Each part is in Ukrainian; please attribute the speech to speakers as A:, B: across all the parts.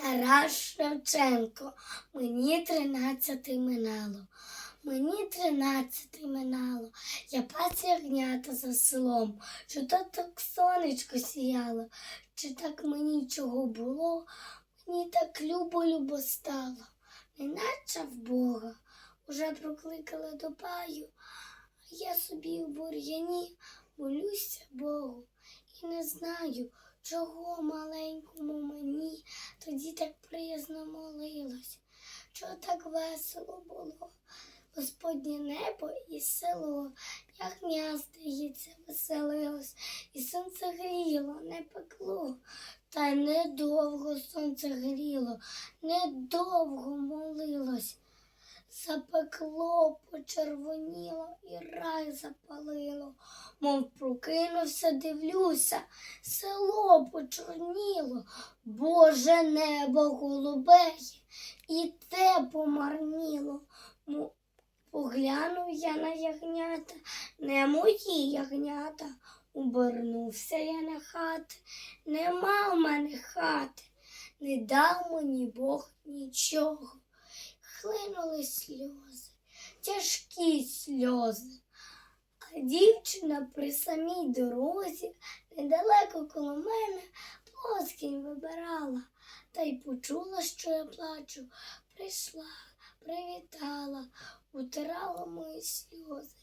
A: Тарас Шевченко, мені тринадцяти минало. Мені тринадцяти минало, я пас ягнята за селом, що то так сонечко сіяло, чи так мені чого було, мені так любо-любо стало, неначе в Бога. Уже прокликала до паю, а я собі у бур'яні молюся Богу. І не знаю, чого маленькому мені тоді так приязно молилось, чого так весело було. Господнє небо і село, ягня, здається, веселилось, і сонце гріло, не пекло. Та недовго сонце гріло, недовго молилось. Запекло, почервоніло і рай запалило, мов прокинувся, дивлюся, село почорніло, Боже небо голубеє, і те помарніло. Поглянув я на ягнята, не мої ягнята. Обернувся я на хати, нема в мене хати, не дав мені Бог нічого. Хлинули сльози, тяжкі сльози. А дівчина при самій дорозі, недалеко коло мене, плоскінь вибирала, та й почула, що я плачу, прийшла, привітала, утирала мої сльози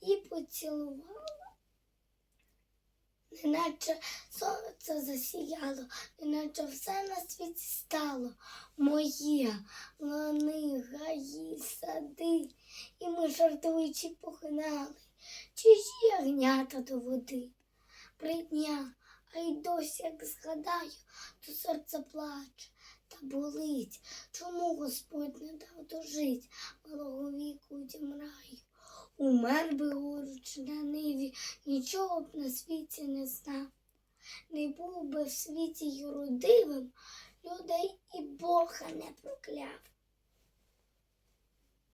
A: і поцілувала. Неначе сонце засіяло, неначе все на світі стало моє, лани, гаї, сади, і ми жартуючи погнали, чужі ягнята до води. При дня, а й досі, як згадаю, то серце плаче та болить. Чому Господь не дав дожить малого віку дім раю? Умер би горуч на ниві, нічого б на світі не знав. Не був би в світі юродивим, людей і Бога не прокляв.